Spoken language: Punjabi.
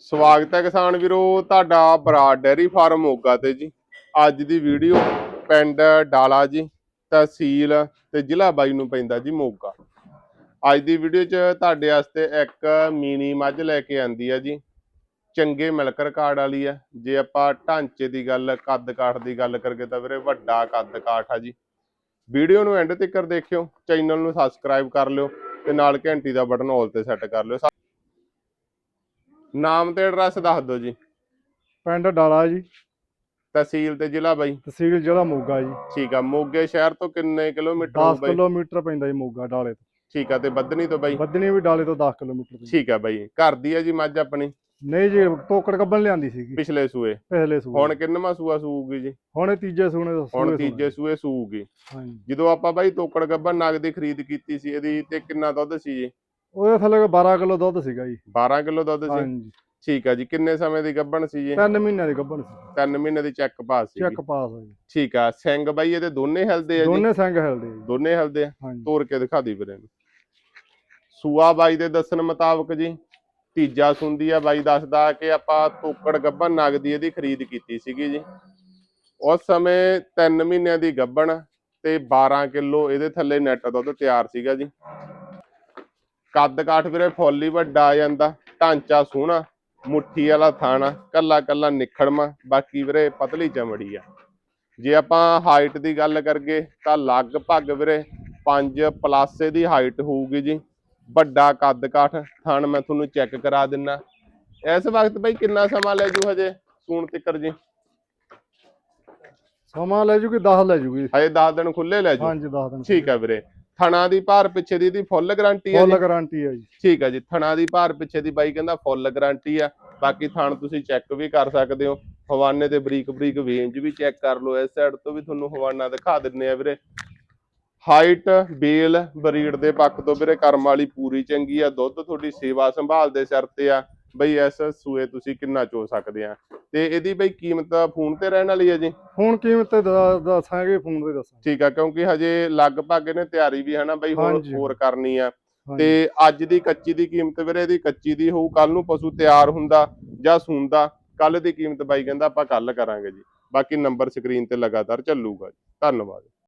ਸਵਾਗਤ ਹੈ ਕਿਸਾਨ ਵੀਰੋ, ਤੁਹਾਡਾ ਬਰਾੜ ਡੈਰੀ ਫਾਰਮ ਮੋਗਾ ਤੇ ਜੀ। ਅੱਜ ਦੀ ਵੀਡੀਓ ਪਿੰਡ ਡਾਲਾ ਜੀ, ਤਹਿਸੀਲ ਤੇ ਜ਼ਿਲ੍ਹਾ ਬਾਈ ਨੂੰ ਪੈਂਦਾ ਜੀ ਮੋਗਾ। ਅੱਜ ਦੀ ਵੀਡੀਓ 'ਚ ਤੁਹਾਡੇ ਵਾਸਤੇ ਇੱਕ ਮੀਨੀ ਮੱਝ ਲੈ ਕੇ ਆਂਦੀ ਆ ਜੀ। ਚੰਗੇ ਮਿਲਕ ਰਿਕਾਰਡ ਵਾਲੀ ਆ। ਜੇ ਆਪਾਂ ਢਾਂਚੇ ਦੀ ਗੱਲ, ਕੱਦ ਕਾਠ ਦੀ ਗੱਲ ਕਰਕੇ ਤਾਂ ਵੀਰੇ ਵੱਡਾ ਕੱਦ ਕਾਠ ਆ ਜੀ। ਵੀਡੀਓ ਨੂੰ ਐਂਡ ਤੱਕ ਦੇਖਿਓ, ਚੈਨਲ ਨੂੰ ਸਬਸਕ੍ਰਾਈਬ ਕਰ ਲਿਓ ਤੇ ਨਾਲ ਘੰਟੀ ਦਾ ਬਟਨ ਆਲ ਤੇ ਸੈੱਟ ਕਰ ਲਿਓ। ਨਾਮ ਤੇ ਐਡਰੈਸ ਦੱਸ ਦਿਓ ਜੀ। ਪਿੰਡ ਡਾਲਾ ਜੀ। ਤਹਿਸੀਲ ਤੇ ਜ਼ਿਲ੍ਹਾ ਬਾਈ। ਤਹਿਸੀਲ ਜ਼ਿਲ੍ਹਾ ਮੋਗਾ ਜੀ। ਠੀਕ ਆ ਮੋਗੇ ਸ਼ਹਿਰ ਤੋਂ ਕਿੰਨੇ ਕਿਲੋਮੀਟਰ 10 ਹੋਊ ਬਾਈ? ਕਿਲੋਮੀਟਰ ਪੈਂਦਾ ਜੀ ਮੋਗਾ ਡਾਲੇ ਤੋਂ। ਠੀਕ ਆ ਤੇ ਬੱਦਨੀ ਤੋਂ ਬਾਈ? ਬੱਦਨੀ ਵੀ ਡਾਲੇ ਤੋਂ 10 ਕਿਲੋਮੀਟਰ ਠੀਕ ਆ ਬਾਈ ਘਰ ਦੀ ਆ ਜੀ ਮੱਝ ਆਪਣੀ? ਨਹੀਂ ਜੀ ਤੋਕੜ ਕੱਬਣ ਲਿਆਂਦੀ ਸੀਗੀ। ਪਿਛਲੇ ਸੂਏ। ਪਹਿਲੇ ਸੂਏ। ਹੁਣ ਕਿੰਨਵਾਂ ਸੂਆ ਸੂਊਗੀ ਜੀ? ਹੁਣ ਇਹ ਤੀਜੇ ਸੂਣੇ ਦਾ ਹੁਣ ਤੀਜੇ ਸੂਏ ਸੂਊਗੀ। ਹਾਂਜੀ। ਜਦੋਂ ਆਪਾਂ ਬਾਈ ਤੋਕੜ ਗੱਬਨ ਨਗ ਦੀ ਖਰੀਦ ਕੀਤੀ ਸੀ ਇਹਦੀ ਤੇ ਕਿੰਨਾ ਦੁੱਧ ਸੀ ਜੀ? ਉਹਦੇ ਥੱਲੇ 12 ਕਿਲੋ ਦੁੱਧ ਸੀਗਾ ਜੀ। 12 ਕਿਲੋ ਦੁੱਧ ਸੀ? ਹਾਂਜੀ। ਠੀਕ ਆ ਜੀ। ਕਿੰਨੇ ਸਮੇਂ ਦੀ ਗੱਬਣ ਸੀ ਜੀ? ਤਿੰਨ ਮਹੀਨਿਆਂ ਦੀ ਗੱਭਣ ਸੀ। 3 ਮਹੀਨੇ ਦੀ ਚੈੱਕ ਪਾਸ ਸੀ ਚੈੱਕ ਪਾਸ ਆ ਜੀ। ਠੀਕ ਆ। ਸਿੰਘ ਬਾਈ ਇਹਦੇ ਦੋਨੇ ਹਿਲਦੇ ਆ ਜੀ? ਦੋਨੇ ਸਿੰਘ ਹਿਲਦੇ ਜੀ। ਦੋਨੇ ਹਿਲਦੇ ਆ? ਹਾਂਜੀ। ਤੋੜ ਕੇ ਦਿਖਾ ਦੀ ਵੀਰੇ ਨੂੰ। ਸੂਆ ਬਾਈ ਦੇ ਦੱਸਣ ਮੁਤਾਬਕ ਜੀ ਤੀਜਾ ਸੁੰਦੀ ਆ ਬਾਈ ਦੱਸਦਾ ਕਿ ਆਪਾਂ ਤੋਕੜ ਗੱਬਨ ਨਗ ਦੀ ਇਹਦੀ ਖਰੀਦ ਕੀਤੀ ਸੀਗੀ ਜੀ। ਉਸ ਸਮੇਂ 3 ਮਹੀਨਿਆਂ ਦੀ ਗੱਬਣ ਤੇ 12 ਕਿਲੋ ਇਹਦੇ ਥੱਲੇ ਨੈਟ ਦੁੱਧ ਤਿਆਰ ਸੀਗਾ ਜੀ। ਕੱਦ ਕਾਠ ਵੀਰੇ ਫੁੱਲ ਹੀ ਵੱਡਾ ਆ ਜਾਂਦਾ ਢਾਂਚਾ ਸੋਹਣਾ ਮੁੱਠੀ ਵਾਲਾ ਥਾਣਾ ਕੱਲਾ ਕੱਲਾ ਨਿਖੜਮਾ ਬਾਕੀ ਵੀਰੇ ਪਤਲੀ ਚਮੜੀ ਆ। ਜੇ ਆਪਾਂ ਹਾਈਟ ਦੀ ਗੱਲ ਕਰਗੇ ਤਾਂ ਲਗਭਗ ਵੀਰੇ 5 ਪਲੱਸ ਇਹਦੀ ਹਾਈਟ ਹੋਊਗੀ ਜੀ। ਵੱਡਾ ਕੱਦ ਕਾਠ ਥਣ ਮੈਂ ਤੁਹਾਨੂੰ ਚੈੱਕ ਕਰਾ ਦਿੰਨਾ। ਇਸ ਵਕਤ ਬਈ ਕਿੰਨਾ ਸਮਾਂ ਲੈ ਜੂ ਹਜੇ? ਸੂਣ ਤਿੱਕਰ ਜੀ। ਸਮਾਂ ਲੈ ਜੂਗੀ 10 ਲੈ ਜੂਗੀ। ਹਜੇ 10 ਦਿਨ ਖੁੱਲੇ ਲੈ ਜੂ। ਹਾਂਜੀ 10 ਦਿਨ ਠੀਕ ਹੈ ਵੀਰੇ। ਥਣਾ ਦੀ ਭਾਰ ਪਿੱਛੇ ਦੀ ਇਹਦੀ ਫੁੱਲ ਗਾਰੰਟੀ ਹੈ ਜੀ? ਫੁੱਲ ਗਾਰੰਟੀ ਆ ਜੀ। ਠੀਕ ਹੈ ਜੀ ਥਣਾ ਦੀ ਭਾਰ ਪਿੱਛੇ ਦੀ ਬਾਈ ਕਹਿੰਦਾ ਫੁੱਲ ਗਾਰੰਟੀ ਆ ਬਾਕੀ ਥਣ ਤੁਸੀਂ ਚੈੱਕ ਵੀ ਕਰ ਸਕਦੇ ਹੋ। ਹਵਾਨੇ ਤੇ ਬਰੀਕ ਬਰੀਕ ਵੇਂਜ ਵੀ ਚੈੱਕ ਕਰ ਲਓ ਇਸ ਸਾਈਡ ਤੋਂ ਵੀ ਤੁਹਾਨੂੰ ਹਵਾਨਾ ਦਿਖਾ ਦਿੰਨੇ ਆ ਵੀਰੇ। ਹਾਈਟ ਬੇਲ ਬਰੀਡ ਦੇ ਪੱਖ ਤੋਂ ਵੀਰੇ ਕਰਮ ਵਾਲੀ ਪੂਰੀ ਚੰਗੀ ਆ। ਦੁੱਧ ਤੁਹਾਡੀ ਸੇਵਾ ਸੰਭਾਲ ਦੇ ਸਿਰ ਤੇ ਆ। ਬਈ ਇਸ ਸੂਏ ਤੁਸੀਂ ਕਿੰਨਾ ਚੋ ਸਕਦੇ ਆ? ਤੇ ਇਹਦੀ ਬਈ ਕੀਮਤ ਫੋਨ ਤੇ ਰਹਿਣ ਵਾਲੀ ਆ ਜੀ? ਹੁਣ ਕੀਮਤ ਤੇ ਦ- ਦੱਸਾਂਗੇ ਫੋਨ ਤੇ ਦੱਸਾਂਗੇ। ਠੀਕ ਆ ਕਿਉਂਕਿ ਹਜੇ ਲਗਭਗ ਇਹਨੇ ਤਿਆਰੀ ਵੀ ਹਨਾ ਬਈ ਹੋਰ ਹਾਂਜੀ। ਹੋਰ ਕਰਨੀ ਆ। ਹਾਂਜੀ। ਤੇ ਅੱਜ ਦੀ ਕੱਚੀ ਦੀ ਕੀਮਤ ਵੀਰੇ ਇਹਦੀ ਕੱਚੀ ਦੀ ਹੋਊ ਕੱਲ ਨੂੰ ਪਸ਼ੂ ਤਿਆਰ ਹੁੰਦਾ ਜਾਂ ਸੂੰਦਾ ਕੱਲ ਦੀ ਕੀਮਤ ਬਾਈ ਕਹਿੰਦਾ ਆਪਾਂ ਕੱਲ ਕਰਾਂਗੇ ਜੀ। ਬਾਕੀ ਨੰਬਰ ਸਕਰੀਨ ਤੇ ਲਗਾਤਾਰ ਚੱਲੂਗਾ ਜੀ। ਧੰਨਵਾਦ।